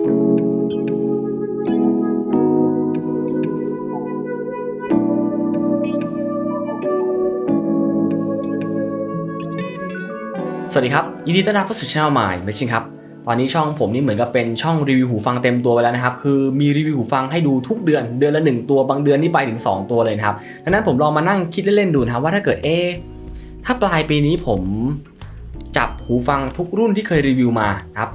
สวัสดีครับ ยินดีต้อนรับเข้าสู่ช่องใหม่ไม่ชิงครับ ตอนนี้ช่องผมนี่เหมือนกับเป็นช่องรีวิวหูฟังเต็มตัวไปแล้วนะครับ คือมีรีวิวหูฟังให้ดูทุกเดือนเดือนละ 1 ตัวบางเดือนนี่ไปถึง 2 ตัวเลยนะครับดังนั้นผมลองมานั่งคิดเล่นๆดูนะครับว่าถ้าเกิดเอถ้าปลายปีนี้ผมจับหูฟังทุกรุ่นที่เคยรีวิวมานะครับ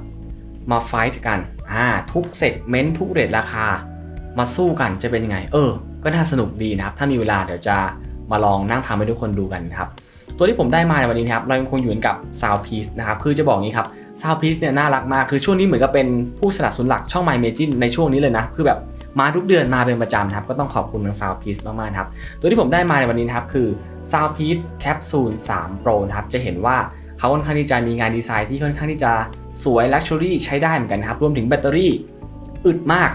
มาไฟท์กัน อ่าทุกเซกเมนต์ทุกเรทราคา มาสู้กันจะเป็นยังไง เออ ก็น่าสนุกดีนะครับ ถ้ามีเวลาเดี๋ยวจะมาลองนั่งทำให้ทุกคนดูกันนะครับ ตัวที่ผมได้มาในวันนี้นะครับ เรายังคงอยู่กับ Sound Piece นะครับ คือจะบอกงี้ครับ Sound Piece เนี่ยน่ารักมาก คือช่วงนี้เหมือนกับเป็นผู้สนับสนุนหลักช่อง My Imagine ในช่วงนี้เลยนะ คือแบบมาทุกเดือนมาเป็นประจำนะครับ ก็ต้องขอบคุณทาง Sound Piece มากๆนะครับ ตัวที่ผมได้มาในวันนี้นะครับคือ Sound Piece Capsule 3 Pro นะครับ จะเห็นว่าเขาค่อนข้างที่จะมีงานดีไซน์ที่ค่อนข้างที่จะ สวย Luxury ใช้ได้เหมือนกันนะครับรวมถึงแบตเตอรี่อึดมาก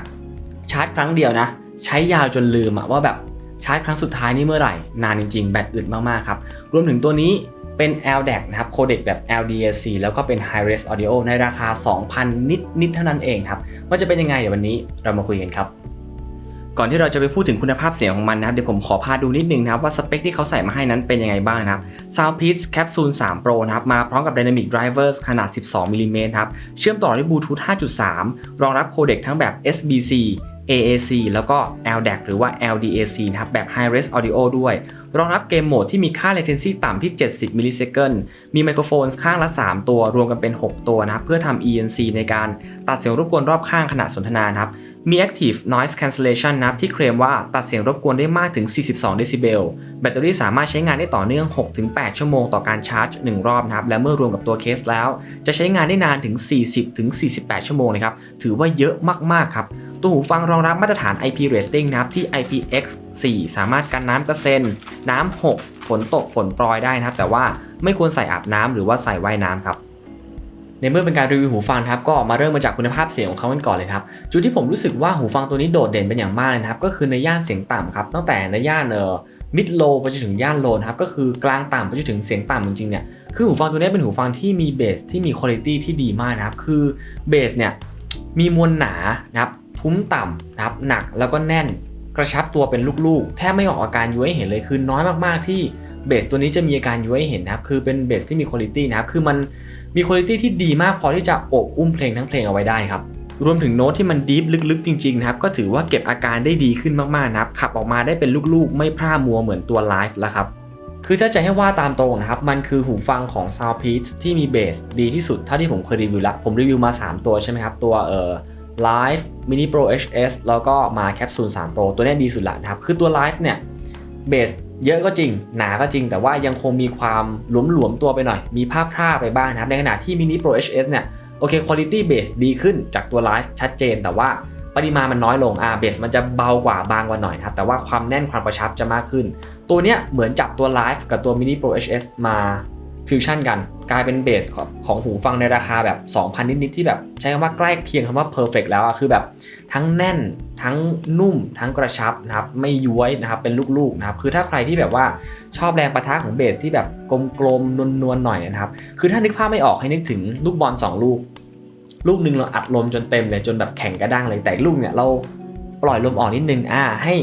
ชาร์จครั้งเดียวนะ ใช้ยาวจนลืมอะว่าแบบชาร์จครั้งสุดท้ายนี่เมื่อไหร่ นานจริงๆ แบตอึดมากๆครับ รวมถึงตัวนี้เป็น LDAC นะครับโคเด็กแบบ LDAC แล้วก็เป็น High Res Audio ในราคา 2,000นิดนิดๆ เท่านั้นเองครับว่าจะเป็นยังไงเดี๋ยววันนี้เรามาคุยกันครับ ก่อนที่เราจะไปพูดถึงคุณภาพเสียงของมันนะครับเดี๋ยวผมขอพาดูนิดนึงนะครับว่าสเปคที่เขาใส่มาให้นั้นเป็นยังไงบ้างนะครับ Soundpeats Capsule 3 Pro นะครับมาพร้อมกับ Dynamic Drivers ขนาด 12มิลลิเมตรครับเชื่อมต่อด้วยบลูทูธ5.3 รองรับโคเด็กทั้งแบบ SBC AAC แล้วก็ LDAC หรือว่า LDAC นะครับแบบ High Res Audio ด้วย รองรับเกมโหมดที่มีค่า latency ต่ำที่ 70 มิลลิเซคันมีไมโครโฟนข้างละ 3 ตัวรวมกันเป็น 6 ตัวนะครับเพื่อทำ ENC ในการตัดเสียงรบกวนรอบข้างขณะสนทนานะครับ มี Active Noise Cancellation นะครับที่เคลมว่าตัดเสียงรบกวนได้มากถึง 42 เดซิเบล แบตเตอรี่สามารถใช้งานได้ต่อเนื่อง 6-8 ชั่วโมงต่อการชาร์จ 1 รอบนะครับ และเมื่อรวมกับตัวเคสแล้ว จะใช้งานได้นานถึง 40-48 ชั่วโมงนะครับ ถือว่าเยอะมาก ๆ ครับ ตัวหูฟังรองรับมาตรฐาน IP rating นะครับที่ IPX4 สามารถกันน้ำกระเซ็น น้ำหกฝนตกฝนโปรยได้นะครับ แต่ว่าไม่ควรใส่อาบน้ำหรือว่าใส่ว่ายน้ำครับ ในเมื่อเป็นการรีวิวหูฟังครับก็มาเริ่มมาจากคุณภาพเสียงของเขากันก่อนเลยครับจุดที่ผมรู้สึกว่าหูฟังตัวนี้โดดเด่นเป็นอย่างมากเลยนะครับก็คือในย่านเสียงต่ำครับตั้งแต่ในย่านเอ่อมิดโลไปจนถึงย่านโลนครับก็คือกลางต่ำไปจนถึงเสียงต่ำจริงๆเนี่ยคือหูฟังตัวนี้เป็นหูฟังที่มีเบสที่มีคุณภาพที่ดีมากนะครับคือเบสเนี่ยมีมวลหนานะครับทุ้มต่ำนะครับหนักแล้วก็แน่นกระชับตัวเป็นลูกๆ แทบไม่ออกอาการย้วยให้เห็นเลยคือน้อยมากๆที่เบสตัวนี้จะมีอาการย้วยให้เห็นนะครับคือเป็นเบสที่มีคุณภาพนะครับคือมัน มีคุณภาพที่ดีมากพอที่จะอบอุ้มเพลงทั้งเพลงเอาไว้ได้ครับรวมถึงโน้ตที่มันดีฟลึกๆ จริงๆนะครับก็ถือว่าเก็บอาการได้ดีขึ้นมากๆนะครับขับออกมาได้เป็นลูกๆ ไม่พร่ามัวเหมือนตัวไลฟ์แล้วครับคือถ้าจะให้ว่าตามตรงนะครับ มันคือหูฟังของ s o u n d p e a c ที่มีเบสดีที่สุดเท่าที่ผมเคยรีวิวละผมรีวิวมา 3 ตัวใช่ไหมครับ ตัวเอ่อ Live Mini Pro HS แล้วก็มา Capsule 3 Pro ตัวนี้ดีสุดละนะครับ คือตัว Live เนี่ย เบสเยอะก็จริง หนาก็จริง แต่ว่ายังคงมีความหลวมๆตัวไปหน่อย มีภาพพร่าไปบ้างนะครับ ในขณะที่ Mini Pro HS เนี่ยโอเคคุณ i t y Base ดีขึ้นจากตัวไลฟ์ชัดเจน แต่ว่าปริมาณมันน้อยลงอ่าเบสมันจะเบากว่าบางกว่าหน่อยครับแต่ว่าความแน่นความประชับจะมากขึ้น ตัวเนี้ยเหมือนจับตัวไลฟ์กับตัว Mini Pro HS มาฟิวชั่นกัน กลายเป็นเบสของของหูฟังในราคาแบบ 2,000 นิดๆที่แบบ ใช้คำว่าใกล้เคียงคำว่า perfect แล้วอะคือแบบทั้งแน่นทั้งนุ่ม ทั้งกระชับนะครับไม่ย้วยนะครับเป็นลูกๆนะครับคือถ้าใครที่แบบว่าชอบแรงประทะของเบสที่แบบกลมๆนวลๆหน่อยนะครับคือถ้านึกภาพไม่ออกให้นึกถึงลูกบอล2 ลูก ลูกหนึ่งเราอัดลมจนเต็มเลยจนแบบแข็งกระด้างเลยแต่ลูกเนี่ยเราปล่อยลมออกนิดนึงอ่าให้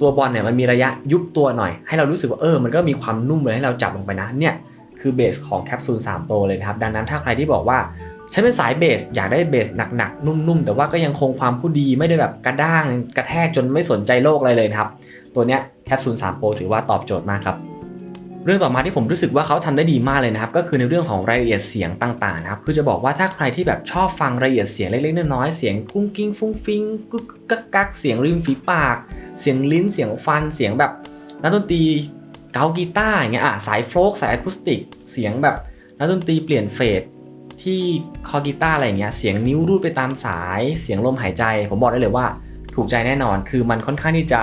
ตัวบอลเนี่ยมันมีระยะยุบตัวหน่อย ให้เรารู้สึกว่าเออมันก็มีความนุ่มเลยให้เราจับลงไปนะเนี่ย คือเบสของแคปซูล3โปรเลยนะครับ ดังนั้นถ้าใครที่บอกว่าฉันเป็นสายเบสอยากได้เบสหนักๆ นุ่มๆ แต่ว่าก็ยังคงความผู้ดีไม่ได้แบบกระด้างกระแทกจนไม่สนใจโลกอะไรเลยนะครับ ตัวเนี้ยแคปซูล3โปรถือว่าตอบโจทย์มากครับ เรื่องต่อมาที่ผมรู้สึกว่าเขาทำได้ดีมากเลยนะครับ ก็คือในเรื่องของรายละเอียดเสียงต่างๆนะครับคือจะบอกว่าถ้าใครที่แบบชอบฟังรายละเอียดเสียงเล็กๆน้อยๆเสียงกุ้งกิ้งฟุ้งฟิงกุ๊กกักกักเสียงริมฝีปาก เสียงลิ้นเสียงฟันเสียงแบบนักดนตรี เกากีตาร์อย่างเงี้ยอะสายโฟล์กสายอะคูสติก เสียงแบบนักดนตรีเปลี่ยนเฟสที่คอกีตาร์อะไรอย่างเงี้ยเสียงนิ้วรูดไปตามสายเสียงลมหายใจ ผมบอกได้เลยว่าถูกใจแน่นอน คือมันค่อนข้างที่จะ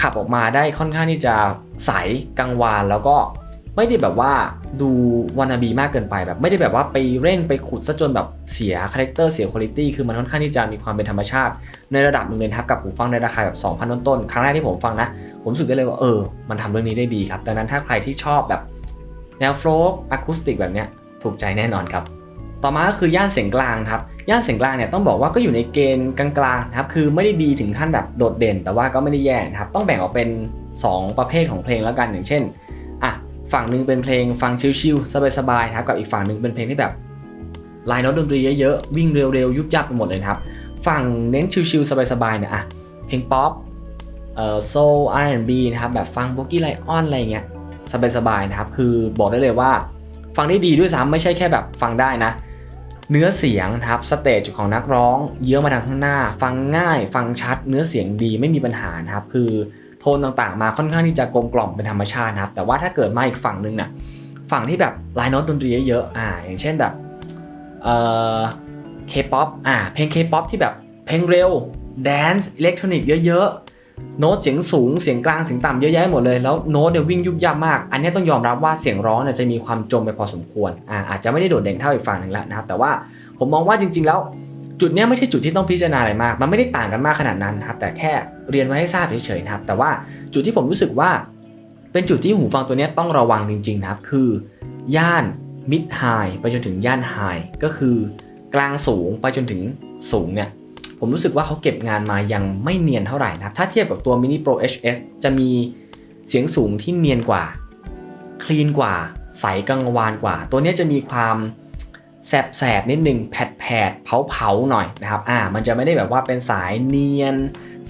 ขับออกมาได้ค่อนข้างที่จะใสกังวานแล้วก็ไม่ได้แบบว่าดูวานาบีมากเกินไปแบบ ไม่ได้แบบว่าไปเร่งไปขุดซะจนแบบเสียคาแรคเตอร์เสียคุณภาพคือมันค่อนข้างที่จะมีความเป็นธรรมชาติ ในระดับหนึ่งเลยนะครับกับหูฟังในราคาแบบ2,000ต้นๆครั้งแรกที่ผมฟังนะ ผมรู้สึกได้เลยว่าเออ มันทำเรื่องนี้ได้ดีครับ ดังนั้นถ้าใครที่ชอบแบบแนวโฟล์กอะคูสติกแบบเนี้ยถูกใจแน่นอนครับ ต่อมาก็คือย่านเสียงกลางครับ ย่านเสียงกลางเนี่ยต้องบอกว่าก็อยู่ในเกณฑ์กลางๆนะครับ คือไม่ได้ดีถึงขั้นแบบโดดเด่น แต่ว่าก็ไม่ได้แย่นะครับ ต้องแบ่งออกเป็น 2 ประเภทของเพลงแล้วกัน อย่างเช่น อะ ฝั่งหนึ่งเป็นเพลงฟังชิลๆสบายๆนะครับ กับอีกฝั่งหนึ่งเป็นเพลงที่แบบลายโน้ตดนตรีเยอะๆ วิ่งเร็วๆ ยุบยับไปหมดเลยครับ ฝั่งเน้นชิลๆสบายๆเนี่ยอะ เพลงป๊อป เอ่อโซล R&B นะครับแบบฟังโบกี้ไลออนอะไรเงี้ยสบายๆนะครับ คือบอกได้เลยว่า ฟังได้ดีด้วยซ้ำไม่ใช่แค่แบบฟังได้นะ เนื้อเสียงนะครับสเตจของนักร้องเยอะมาทางข้างหน้า ฟังง่าย ฟังชัด เนื้อเสียงดีไม่มีปัญหานะครับคือโทนต่างๆมาค่อนข้างที่จะกลมกล่อมเป็นธรรมชาตินะครับ แต่ว่าถ้าเกิดมาอีกฝั่งนึงน่ะฝั่งที่แบบลายโน้ตดนตรีเยอะๆอ่าอย่างเช่นแบบเอ่อเคป๊อปอ่าเพลงเคป๊อปที่แบบเพลงเร็วแดนซ์อิเล็กทรอนิกส์เยอะๆ โน้ตเสียงสูงเสียงกลางเสียงต่ำเยอะแยะหมดเลยแล้วโน้ตเนี่ยวิ่งยุบยับมาก อันนี้ต้องยอมรับว่าเสียงร้องเนี่ยจะมีความจมไปพอสมควรอ่าอาจจะไม่ได้โดดเด่นเท่าอีกฝั่งหนึ่งล้วนะครับแต่ว่าผมมองว่าจริง ๆ แล้ว จุดเนี้ยไม่ใช่จุดที่ต้องพิจารณาอะไรมาก มันไม่ได้ต่างกันมากขนาดนั้นนะครับแต่แค่เรียนไว้ให้ทราบเฉยๆนะครับแต่ว่าจุดที่ผมรู้สึกว่า เป็นจุดที่หูฟังตัวเนี้ยต้องระวังจริง ๆ นะครับ คือย่านมิดไฮไปจนถึงย่านไฮก็คือกลางสูงไปจนถึงสูงเนี่ย ผมรู้สึกว่าเขาเก็บงานมายังไม่เนียนเท่าไหร่นะครับถ้าเทียบกับตัว Mini Pro HS จะมีเสียงสูงที่เนียนกว่า คลีนกว่า ใสกังวานกว่า ตัวนี้จะมีความแสบๆนิดนึงแผดแผดเผาเผาหน่อยนะครับอ่ามันจะไม่ได้แบบว่าเป็นสายเนียน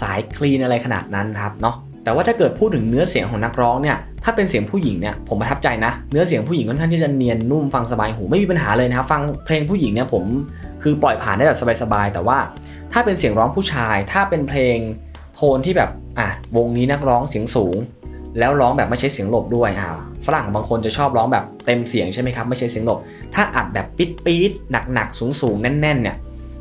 สายคลีนอะไรขนาดนั้นครับเนาะแต่ว่าถ้าเกิดพูดถึงเนื้อเสียงของนักร้องเนี่ยถ้าเป็นเสียงผู้หญิงเนี่ยผมประทับใจนะ เนื้อเสียงผู้หญิงค่อนข้างที่จะเนียนนุ่มฟังสบายหูไม่มีปัญหาเลยนะครับฟังเพลงผู้หญิงเนี่ยผม คือปล่อยผ่านได้แบบสบายๆแต่ว่า ถ้าเป็นเสียงร้องผู้ชาย ถ้าเป็นเพลงโทนที่แบบอะวงนี้นักร้องเสียงสูง แล้วร้องแบบไม่ใช้เสียงหลบด้วยอ่าฝรั่งบางคนจะชอบร้องแบบเต็มเสียงใช่ไหมครับไม่ใช้เสียงหลบ ถ้าอัดแบบปิดปี๊ดหนักหนักสูงสูงๆแน่นๆเนี่ย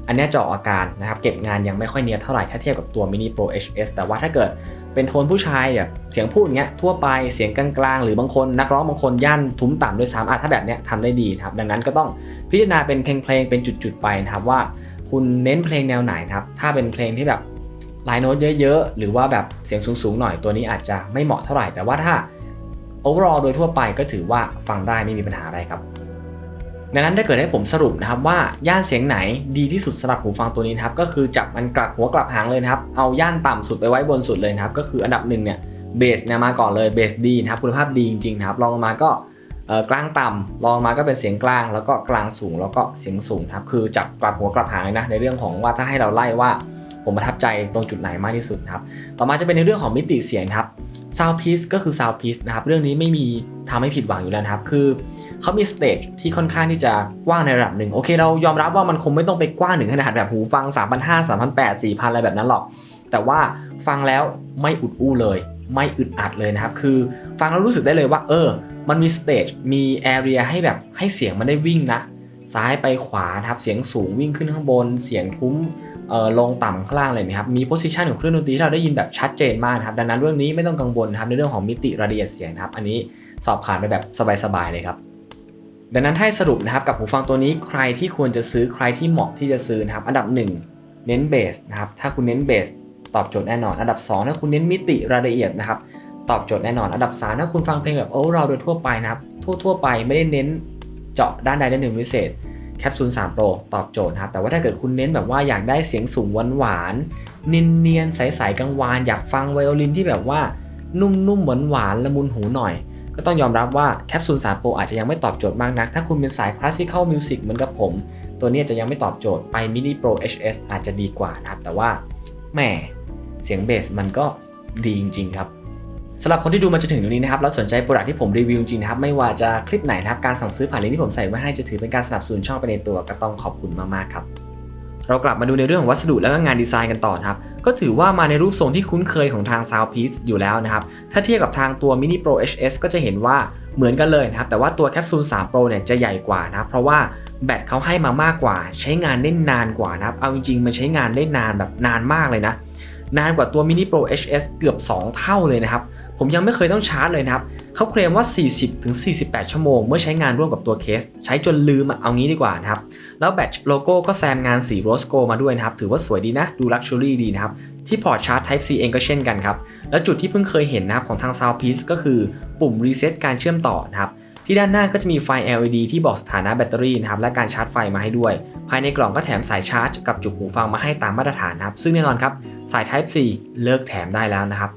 อันนี้จะออกอาการนะครับเก็บงานยังไม่ค่อยเนียนเท่าไหร่ถ้าเทียบกับตัว Mini Pro HS แต่ว่าถ้าเกิดเป็นโทนผู้ชายแบบเสียงพูดอย่างเงี้ยทั่วไปเสียงกลางๆ หรือบางคนนักร้องบางคนย่านทุ้มต่ำด้วยซ้ำอะถ้าแบบเนี้ยทำได้ดีครับดังนั้นก็ต้อง พิจารณาเป็นเพลงๆเป็นจุดๆไปนะครับว่าคุณเน้นเพลงแนวไหนครับ ถ้าเป็นเพลงที่แบบลายโน้ตเยอะๆ หรือว่าแบบเสียงสูงๆหน่อยตัวนี้อาจจะไม่เหมาะเท่าไหร่ แต่ว่าถ้า overall โดยทั่วไปก็ถือว่าฟังได้ไม่มีปัญหาอะไรครับ ดังนั้นถ้าเกิดให้ผมสรุปนะครับว่าย่านเสียงไหนดีที่สุดสำหรับหูฟังตัวนี้ครับก็คือจับมันกลับหัวกลับหางเลยนะครับเอาย่านต่ำสุดไปไว้บนสุดเลยนะครับก็คืออันดับหนึ่งเนี่ยเบสเนี่ยมาก่อนเลยเบสดีนะครับคุณภาพดีจริงๆนะครับรองลงมาก็ กลางต่ำรองมาก็เป็นเสียงกลาง แล้วก็กลางสูงแล้วก็เสียงสูงครับคือจับกลับหัวกลับหางนะในเรื่องของว่าถ้าให้เราไล่ว่าผมประทับใจตรงจุดไหนมากที่สุดครับต่อมาจะเป็นในเรื่องของมิติเสียงครับ Sound Piece ก็คือ Sound Piece นะครับเรื่องนี้ไม่มีทำให้ผิดหวังอยู่แล้วครับคือเขามีสเตจที่ค่อนข้างที่จะกว้างในระดับหนึ่งโอเค เรายอมรับว่ามันคงไม่ต้องไปกว้างถึงขนาดแบบหูฟัง 3,500 3,800 4,000 อะไรแบบนั้นหรอก แต่ว่าฟังแล้วไม่อุดอู้เลย ไม่อึดอัดเลยนะครับคือฟังแล้วรู้สึกได้เลยว่าเออ มันมีสเตจมีแอเรียให้แบบให้เสียงมันได้วิ่งนะ ซ้ายไปขวาครับเสียงสูงวิ่งขึ้นข้างบน เสียงทุ้มเออลงต่ำข้างล่างเลยนะครับ มีโพสิชันของเครื่องดนตรีที่เราได้ยินแบบชัดเจนมากครับ ดังนั้นเรื่องนี้ไม่ต้องกังวลครับในเรื่องของมิติรายละเอียดเสียงครับ อันนี้สอบผ่านไปแบบสบายๆเลยครับ ดังนั้นให้สรุปนะครับกับหูฟังตัวนี้ใครที่ควรจะซื้อใครที่เหมาะที่จะซื้อนะครับ อันดับ 1 เน้นเบสนะครับ ถ้าคุณเน้นเบสตอบโจทย์แน่นอน อันดับ 2 ถ้าคุณเน้นมิติรายละเอียดนะครับ ตอบโจทย์แน่นอน อันดับ3ถ้าคุณฟังเพลงแบบโอ้เราโดยทั่วไปนะครับทั่วๆไปไม่ได้เน้นเจาะด้านใดด้านหนึ่งพิเศษแคปซูล3 Pro ตอบโจทย์นะครับแต่ว่าถ้าเกิดคุณเน้นแบบว่าอยากได้เสียงสูงหวานๆเนียนๆใสๆกังวาน อยากฟังไวโอลินที่แบบว่านุ่มๆหวานๆละมุนหูหน่อย ก็ต้องยอมรับว่าแคปซูล3 Pro อาจจะยังไม่ตอบโจทย์มากนัก ถ้าคุณเป็นสายคลาสสิคอลมิวสิกเหมือนกับผม ตัวนี้จะยังไม่ตอบโจทย์ไป Mini Pro HS อาจจะดีกว่านะครับแต่ว่าแหมเสียงเบสมันก็ดีจริงๆครับ สำหรับคนที่ดูมาจนถึงตรงนี้นะครับ แล้วสนใจโปรดักที่ผมรีวิวจริงนะครับ ไม่ว่าจะคลิปไหนนะครับ การสั่งซื้อผ่านลิงก์ที่ผมใส่ไว้ให้จะถือเป็นการสนับสนุนช่องไปในตัวก็ต้องขอบคุณมากๆครับ เรากลับมาดูในเรื่องของวัสดุแล้วก็งานดีไซน์กันต่อนะครับ ก็ถือว่ามาในรูปทรงที่คุ้นเคยของทาง Soundpiece อยู่แล้วนะครับ ถ้าเทียบกับทางตัว Mini Pro HS ก็จะเห็นว่าเหมือนกันเลยนะครับ แต่ว่าตัวแคปซูล3 Pro เนี่ยจะใหญ่กว่านะครับ เพราะว่าแบตเขาให้มามากกว่า ใช้งานได้นานกว่านะครับ เอาจริงๆมันใช้งานได้นานแบบนานมากเลยนะ นานกว่าตัว Mini Pro HS เกือบ 2 เท่าเลยนะครับ ผมยังไม่เคยต้องชาร์จเลยนะครับเขาเคลมว่า 40-48 ชั่วโมง เมื่อใช้งานร่วมกับตัวเคส ใช้จนลืมอะเอางี้ดีกว่านะครับ แล้วแบตโลโก้ก็แซมงานสีโรสโกมาด้วยนะครับ ถือว่าสวยดีนะ ดูลักชัวรี่ดีนะครับ ที่พอร์ตชาร์จ Type C เองก็เช่นกันครับ แล้วจุดที่เพิ่งเคยเห็นนะครับของทาง Soundpiece ก็คือปุ่ม reset การเชื่อมต่อนะครับที่ด้านหน้าก็จะมีไฟ LED ที่บอกสถานะแบตเตอรี่นะครับและการชาร์จไฟมาให้ด้วย ภายในกล่องก็แถมสายชาร์จกับจุกหูฟังมาให้ตามมาตรฐานนะครับซึ่งแน่นอนครับสาย Type C เลิกแถมได้แล้วนะครับ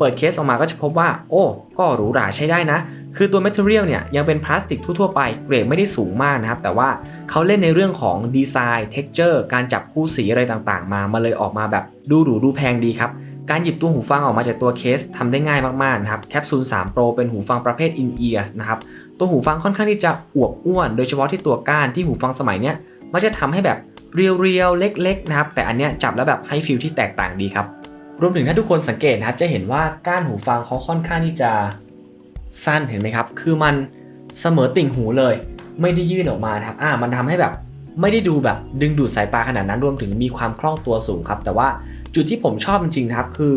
เปิดเคสออกมาก็จะพบว่า โอ้ ก็หรูหราใช้ได้นะ คือตัว Material เนี่ยยังเป็นพลาสติกทั่วๆไปเกรดไม่ได้สูงมากนะครับ แต่ว่าเขาเล่นในเรื่องของดีไซน์ Texture การจับคู่สีอะไรต่างๆ มามาเลยออกมาแบบดูหรูดูแพงดีครับการหยิบตัวหูฟังออกมาจากตัวเคสทำได้ง่ายมากๆนะครับแคปซูล3 Pro เป็นหูฟังประเภท In-ear นะครับตัวหูฟังค่อนข้างที่จะอวบอ้วน โดยเฉพาะที่ตัวก้านที่หูฟังสมัยเนี้ยมันจะทำให้แบบเรียวๆเล็กๆนะครับแต่อันเนี้ยจับแล้วแบบให้ฟีลที่แตกต่างดีครับ รวมถึงถ้าทุกคนสังเกตนะครับจะเห็นว่าก้านหูฟังเขาค่อนข้างที่จะสั้นเห็นไหมครับ คือมันเสมอติ่งหูเลย ไม่ได้ยื่นออกมาครับอ่ามันทำให้แบบไม่ได้ดูแบบดึงดูดสายตาขนาดนั้นรวมถึงมีความคล่องตัวสูงครับ แต่ว่าจุดที่ผมชอบจริงๆนะครับ คือ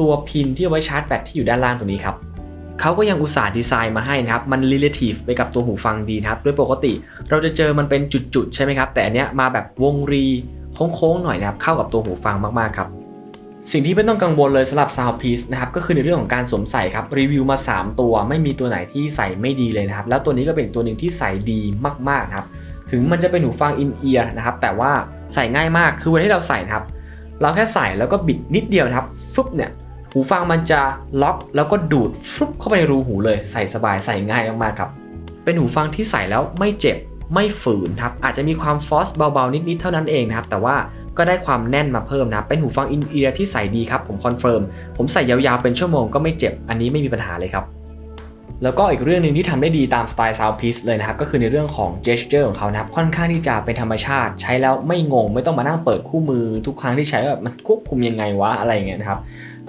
ตัวพินที่เอาไว้ชาร์จแบตที่อยู่ด้านล่างตรงนี้ครับเขาก็ยังอุตส่าห์ดีไซน์มาให้นะครับ มัน relative ไปกับตัวหูฟังดีนะครับ โดยปกติเราจะเจอมันเป็นจุดๆ ใช่ไหมครับ แต่อันเนี้ยมาแบบวงรีโค้งๆหน่อยนะครับ เข้ากับตัวหูฟังมากๆครับ สิ่งที่ไม่ต้องกังวลเลยสำหรับ Sound Piece นะครับก็คือในเรื่องของการสวมใส่ครับรีวิวมา 3 ตัวไม่มีตัวไหนที่ใส่ไม่ดีเลยนะครับแล้วตัวนี้ก็เป็นตัวหนึ่งที่ใส่ดีมากๆนะครับถึงมันจะเป็นหูฟัง in ear นะครับแต่ว่าใส่ง่ายมากคือเวลาที่เราใส่นะครับเราแค่ใส่แล้วก็บิดนิดเดียวนะครับฟึบเนี่ยหูฟังมันจะล็อกแล้วก็ดูดฟลุปเข้าไปในรูหูเลยใส่สบายใส่ง่ายมากๆครับเป็นหูฟังที่ใส่แล้วไม่เจ็บไม่ฝืนครับอาจจะมีความฟอสเบาๆนิดๆเท่านั้นเองนะครับแต่ว่า ก็ได้ความแน่นมาเพิ่มนะ เป็นหูฟังอินเอียร์ที่ใส่ดีครับ ผมคอนเฟิร์ม ผมใส่ยาวๆเป็นชั่วโมงก็ไม่เจ็บ อันนี้ไม่มีปัญหาเลยครับ แล้วก็อีกเรื่องหนึ่งที่ทำได้ดีตามสไตล์ Soundpiece เลยนะครับ ก็คือในเรื่องของ gesture ของเขานะครับ ค่อนข้างที่จะเป็นธรรมชาติ ใช้แล้วไม่งง ไม่ต้องมานั่งเปิดคู่มือทุกครั้งที่ใช้แบบมันควบคุมยังไงวะอะไรอย่างเงี้ยนะครับ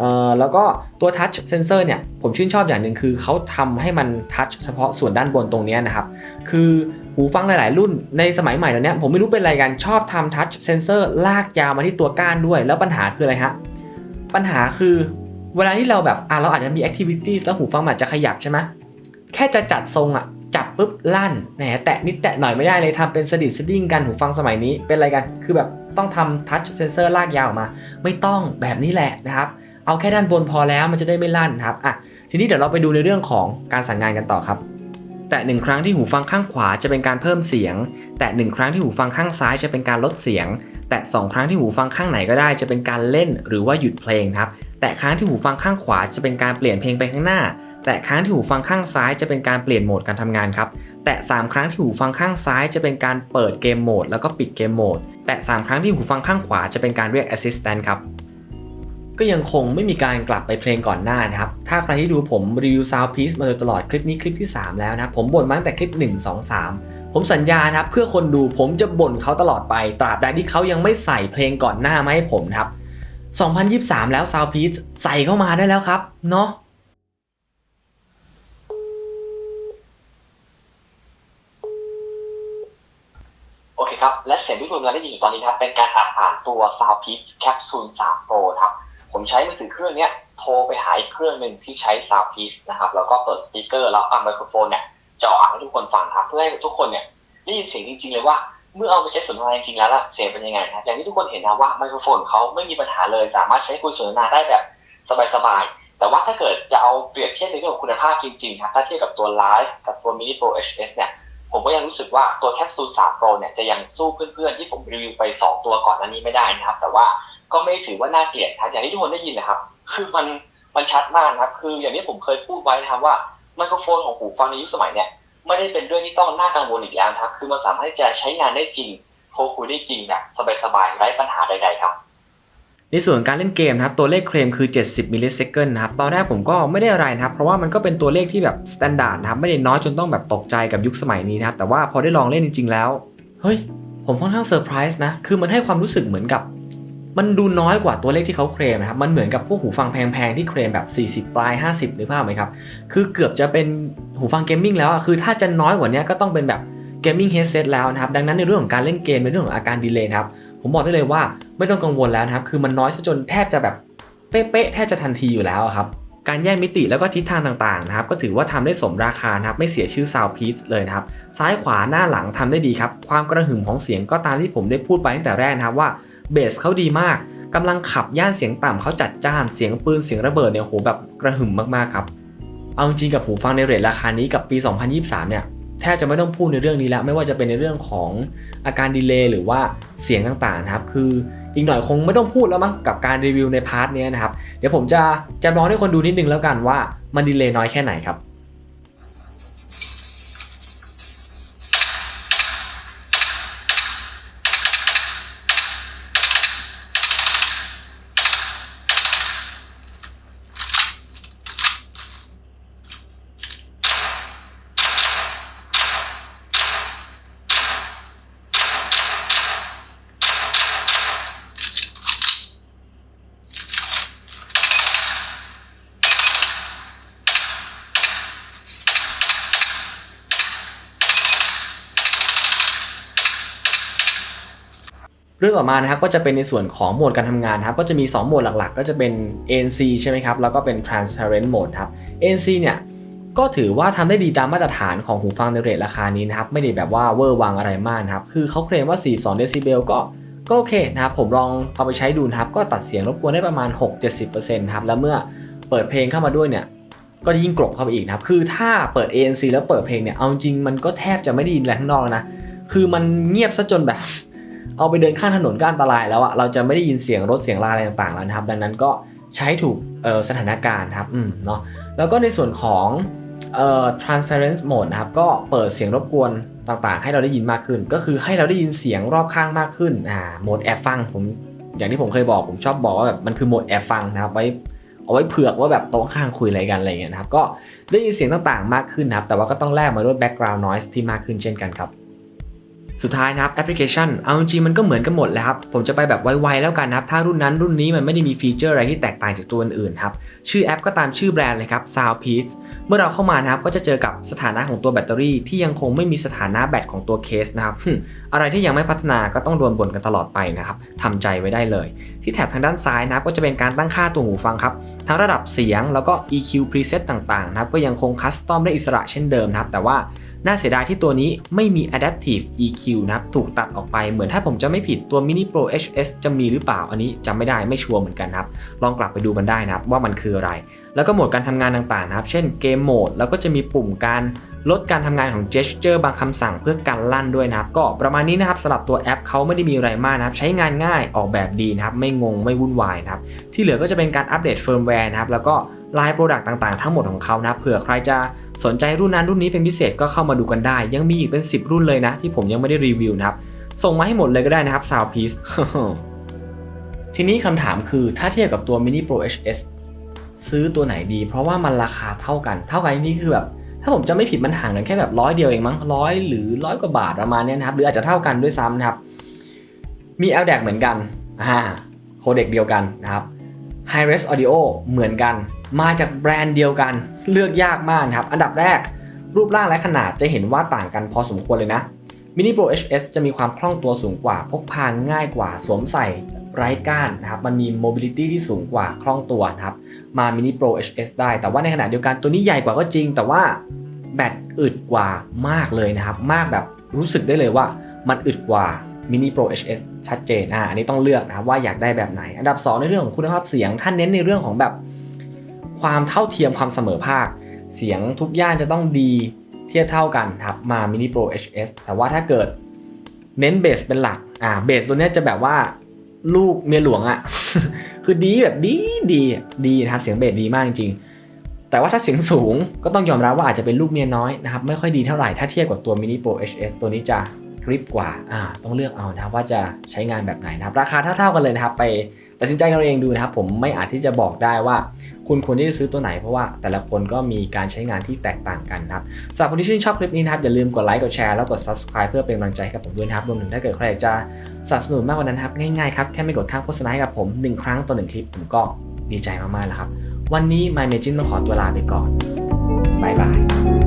เอ่อแล้วก็ตัว touch sensor เนี่ยผมชื่นชอบอย่างหนึ่งคือเขาทำให้มัน touch เฉพาะส่วนด้านบนตรงนี้นะครับ คือหูฟังหลาย ๆ รุ่นในสมัยใหม่แล้วเนี้ผมไม่รู้เป็นอะไรกันชอบทำ touch sensor ลากยาวมาที่ตัวก้านด้วย แล้วปัญหาคืออะไรฮะปัญหาคือเวลาที่เราแบบอะเราอาจจะมี activities แล้วหูฟังมันอาจจะขยับใช่ไหมแค่จะจัดทรงอะจับปุ๊บลั่นแหมแตะนิดแตะหน่อยไม่ได้เลยทำเป็นสดิดสดิ้งกันหูฟังสมัยนี้เป็นอะไรกัน คือแบบต้องทำ touch sensor ลากยาวออกมา ไม่ต้องแบบนี้แหละนะครับ เอาแค่ด้านบนพอแล้วมันจะได้ไม่ลั่นครับอะทีนี้เดี๋ยวเราไปดูในเรื่องของการสั่งงานกันต่อครับ แต่หนึ่งครั้งที่หูฟังข้างขวาจะเป็นการเพิ่มเสียง แต่หนึ่งครั้งที่หูฟังข้างซ้ายจะเป็นการลดเสียง แต่สองครั้งที่หูฟังข้างไหนก็ได้จะเป็นการเล่นหรือว่าหยุดเพลงครับแต่ครั้งที่หูฟังข้างขวาจะเป็นการเปลี่ยนเพลงไปข้างหน้า แต่ครั้งที่หูฟังข้างซ้ายจะเป็นการเปลี่ยนโหมดการทำงานครับแต่สามครั้งที่หูฟังข้างซ้ายจะเป็นการเปิดเกมโหมดแล้วก็ปิดเกมโหมดแต่สามครั้งที่หูฟังข้างขวาจะเป็นการเรียก assistant ครับ ก็ยังคงไม่มีการกลับไปเพลงก่อนหน้านะครับ ถ้าใครที่ดูผมรีวิว Sound Piece มาโดยตลอดคลิปนี้คลิปที่ 3 แล้วนะผมบ่นมาตั้งแต่คลิป 1 2 3 ผมสัญญานะครับเพื่อคนดูผมจะบ่นเขาตลอดไป ตราบใดที่เขายังไม่ใส่เพลงก่อนหน้ามาให้ผมนะครับ 2023 แล้ว Sound Piece ใส่เข้ามาได้แล้วครับเนาะโอเคครับ และเสียงที่คุณกำลังได้ยินอยู่ตอนนี้นะครับเป็นการอ่านผ่านตัว Soundpeak Capsule 3 Pro ครับ ผมใช้มือถือเครื่องเนี้ยโทรไปหาอีกเครื่องหนึ่งที่ใช้ Soundpeak นะครับแล้วก็เปิดสปีกเกอร์แล้วเอาไมโครโฟนเนี่ยจ่ออ่านให้ทุกคนฟังครับ เพื่อให้ทุกคนเนี่ยได้ยินเสียงจริง ๆ เลยว่าเมื่อเอาไปใช้สนทนาจริงๆแล้วล่ะเสียงเป็นยังไงนะอย่างที่ทุกคนเห็นนะว่าไมโครโฟนเขาไม่มีปัญหาเลย สามารถใช้คุยสนทนาได้แบบสบายๆแต่ว่าถ้าเกิดจะเอาเปรียบเทียบในเรื่องของคุณภาพจริงๆครับถ้าเทียบกับตัว Live กับตัว Mini Pro HS เนี่ยผมก็ยังรู้สึกว่าตัวแคปซูล3 Pro เนี่ยจะยังสู้เพื่อนๆ ที่ผมรีวิวไป 2 ตัวก่อนหน้านี้ไม่ได้นะครับ แต่ว่า ก็ไม่ถือว่าน่าเกลียดครับอย่างที่ทุกคนได้ยินนะครับ คือมันมันชัดมากนะครับคืออย่างที่ผมเคยพูดไว้นะครับว่าไมโครโฟนของหูฟังในยุคสมัยเนี่ยไม่ได้เป็นเรื่องที่ต้องน่ากังวลอีกแล้วครับ คือมันสามารถจะใช้งานได้จริงโทรคุยได้จริงแบบสบายๆไร้ปัญหาใดๆครับในส่วนการเล่นเกมนะครับตัวเลขเคลมคือ 70มิลลิเซคันนะครับตอนแรกผมก็ไม่ได้อะไรนะครับเพราะว่ามันก็เป็นตัวเลขที่แบบสแตนดาร์ดนะครับไม่ได้น้อยจนต้องแบบตกใจกับยุคสมัยนี้นะครับแต่ว่าพอได้ลองเล่นจริง ๆ แล้ว เฮ้ย ผมค่อนข้างเซอร์ไพรส์นะคือมันให้ความรู้สึกเหมือนกับ มันดูน้อยกว่าตัวเลขที่เขาเคลมนะครับ มันเหมือนกับพวกหูฟังแพงๆ ที่เคลมแบบ 40 ปลาย 50หรือเปล่าไหมครับ คือเกือบจะเป็นหูฟังเกมมิ่งแล้วอะคือถ้าจะน้อยกว่านี้ก็ต้องเป็นแบบเกมมิ่งเฮดเซตแล้วนะครับ ดังนั้นในเรื่องของการเล่นเกมในเรื่องของอาการดีเลย์ครับ ผมบอกได้เลยว่าไม่ต้องกังวลแล้วนะครับ คือมันน้อยซะจนแทบจะแบบเป๊ะๆ แทบจะทันทีอยู่แล้วครับ การแยกมิติแล้วก็ทิศทางต่างๆนะครับ ก็ถือว่าทำได้สมราคานะครับ ไม่เสียชื่อ Sound Piece เลยนะครับ ซ้ายขวาหน้าหลังทำได้ดีครับ ความกระหึ่มของเสียงก็ตามที่ผมได้พูดไปตั้งแต่แรกนะครับว่า เบสเขาดีมากกำลังขับย่านเสียงต่ำเขาจัดจ้านเสียงปืนเสียงระเบิดเนี่ยโหแบบกระหึ่มมากๆครับ เอาจริงกับหูฟังในเรทราคานี้กับปี 2023 เนี่ยแทบจะไม่ต้องพูดในเรื่องนี้แล้ว ไม่ว่าจะเป็นในเรื่องของอาการดีเลย์หรือว่าเสียงต่างๆนะครับ คืออีกหน่อยคงไม่ต้องพูดแล้วมั้งกับการรีวิวในพาร์ทนี้นะครับ เดี๋ยวผมจะจำลองให้คนดูนิดนึงแล้วกันว่ามันดีเลย์น้อยแค่ไหนครับ เรื่องต่อมานะครับก็จะเป็นในส่วนของโหมดการทำงานครับก็จะมี 2 โหมดหลักๆ ก็จะเป็น ANC ใช่ไหมครับแล้วก็เป็น transparent mode ครับ ANC เนี่ยก็ถือว่าทำได้ดีตามมาตรฐานของหูฟังในเรทราคานี้นะครับไม่ได้แบบว่าเวอร์วังอะไรมากนะครับคือเขาเคลมว่า 42 เดซิเบลก็ก็โอเคนะครับผมลองเอาไปใช้ดูนะครับก็ตัดเสียงรบกวนได้ประมาณ 6-70%ครับแล้วเมื่อเปิดเพลงเข้ามาด้วยเนี่ยก็จะยิ่งกรบเข้าไปอีกนะครับ คือถ้าเปิด ANC แล้วเปิดเพลงเนี่ย เอาจริงมันก็แทบจะไม่ได้ยินอะไรข้างนอกนะ คือมันเงียบซะจนแบบ เอาไปเดินข้างถนนก็อันตรายแล้วอะเราจะไม่ได้ยินเสียงรถเสียงลาอะไรต่างๆแล้วนะครับ ดังนั้นก็ใช้ถูกสถานการณ์ครับอืมเนาะแล้วก็ในส่วนของเอ่อ transparent mode นะครับก็เปิดเสียงรบกวนต่างๆ ให้เราได้ยินมากขึ้น ก็คือให้เราได้ยินเสียงรอบข้างมากขึ้นอ่าโหมดแอบฟังผมอย่างที่ผมเคยบอกผมชอบบอกว่าแบบมันคือโหมดแอบฟังนะครับไว้เอาไว้เผือกว่าแบบโต๊ะข้างคุยอะไรกันอะไรเงี้ยนะครับก็ได้ยินเสียงต่างๆมากขึ้นนะครับแต่ว่าก็ต้องแลกมาด้วย background noise ที่มากขึ้นเช่นกันครับ สุดท้ายนะครับแอปพลิเคชันเอาจริงมันก็เหมือนกันหมดเลยครับ ผมจะไปแบบไวๆแล้วกันนะครับ ถ้ารุ่นนั้นรุ่นนี้มันไม่ได้มีฟีเจอร์อะไรที่แตกต่างจากตัวอื่นๆครับ ชื่อแอปก็ตามชื่อแบรนด์เลยครับ Soundpeace เมื่อเราเข้ามานะครับก็จะเจอกับสถานะของตัวแบตเตอรี่ที่ยังคงไม่มีสถานะแบตของตัวเคสนะครับ อะไรที่ยังไม่พัฒนาก็ต้องโดนบ่นกันตลอดไปนะครับทำใจไว้ได้เลย ที่แถบทางด้านซ้ายนับก็จะเป็นการตั้งค่าตัวหูฟังครับทั้งระดับเสียงแล้วก็ EQ preset ต่างๆนะครับก็ยังคงคัสตอมได้อิสระเช่นเดิมนะครับแต่ว่าน่าเสียดายที่ตัวนี้ไม่มี Adaptive EQ นะครับถูกตัดออกไปเหมือนถ้าผมจะไม่ผิดตัว Mini Pro HS จะมีหรือเปล่าอันนี้จำไม่ได้ไม่ชัวร์เหมือนกันนะครับลองกลับไปดูกันได้นะครับว่ามันคืออะไร แล้วก็โหมดการทำงานต่างๆนะครับ เช่นเกมโหมดแล้วก็จะมีปุ่มการ ลดการทำงานของ gesture บางคำสั่งเพื่อกันลั่นด้วยนะครับ ก็ประมาณนี้นะครับสำหรับตัวแอปเขาไม่ได้มีอะไรมากนะครับ ใช้งานง่ายออกแบบดีนะครับ ไม่งงไม่วุ่นวายนะครับ ที่เหลือก็จะเป็นการอัปเดตเฟิร์มแวร์นะครับ แล้วก็ลายโปรดักต์ต่างๆ ทั้งหมดของเขานะเผื่อใครจะสนใจรุ่นนั้นรุ่นนี้เป็นพิเศษก็เข้ามาดูกันได้ ยังมีอีกเป็น 10 รุ่นเลยนะ ที่ผมยังไม่ได้รีวิวนะครับส่งมาให้หมดเลยก็ได้นะครับ Soundpiece ทีนี้คำถามคือถ้าเทียบกับตัว Mini Pro HS ซื้อตัวไหนดี เพราะว่ามันราคาเท่ากัน เท่ากันนี่คือแบบ ถ้าผมจะไม่ผิดมันห่างกันแค่แบบร้อยเดียวเองมั้งร้อยหรือร้อยกว่าบาทประมาณนี้นะครับหรืออาจจะเท่ากันด้วยซ้ำนะครับ มี LDAC เหมือนกันอ่าโคเด็กเดียวกันนะครับ High Res Audio เหมือนกัน มาจากแบรนด์เดียวกันเลือกยากมากนะครับ อันดับแรกรูปร่างและขนาดจะเห็นว่าต่างกันพอสมควรเลยนะ Mini Pro HS จะมีความคล่องตัวสูงกว่า พกพาง่ายกว่าสวมใส่ไร้ก้านนะครับ มันมี mobility ที่สูงกว่าคล่องตัวนะครับ มา Mini Pro HS ได้ แต่ว่าในขณะเดียวกันตัวนี้ใหญ่กว่าก็จริง แต่ว่าแบตอึดกว่ามากเลยนะครับ มากแบบรู้สึกได้เลยว่ามันอึดกว่า Mini Pro HS ชัดเจนอ่าอันนี้ต้องเลือกนะครับว่าอยากได้แบบไหน อันดับ 2 ในเรื่องของคุณภาพเสียง ท่านเน้นในเรื่องของแบบความเท่าเทียมความเสมอภาค เสียงทุกย่านจะต้องดีเทียบเท่ากันครับมา Mini Pro HS แต่ว่าถ้าเกิดเน้นเบสเป็นหลักอ่าเบสตัวนี้จะแบบว่าลูกเมียหลวงอะ่ะ คือดีแบบดีดีดีนะครับเสียงเบสดีมากจริงๆแต่ว่าถ้าเสียงสูงก็ต้องยอมรับว่าอาจจะเป็นลูกเมียน้อยนะครับไม่ค่อยดีเท่าไหร่ถ้าเทียบกับตัว Mini Pro HS ตัวนี้จะกริปกว่าอ่าต้องเลือกเอานะครับว่าจะใช้งานแบบไหนนะครับราคาเท่าๆกันเลยนะครับไป ตัดสินใจกันเองดูนะครับผมไม่อาจที่จะบอกได้ว่า คุณควรที่จะซื้อตัวไหนเพราะว่าแต่ละคนก็มีการใช้งานที่แตกต่างกันนะครับสำหรับคนที่ชื่นชอบคลิปนี้นะครับอย่าลืมกดไลค์กดแชร์แล้วกด subscribe เพื่อเป็นกำลังใจให้กับผมด้วยนะครับรวมถึงถ้าเกิดใครอยากจะสนับสนุนมากกว่านั้นครับง่ายๆครับแค่ไม่กดข้ามโฆษณาให้กับผม 1 ครั้งต่อหนึ่งคลิปผมก็ดีใจมากๆแล้วครับวันนี้ My Magin ต้องขอตัวลาไปก่อนบ๊ายบาย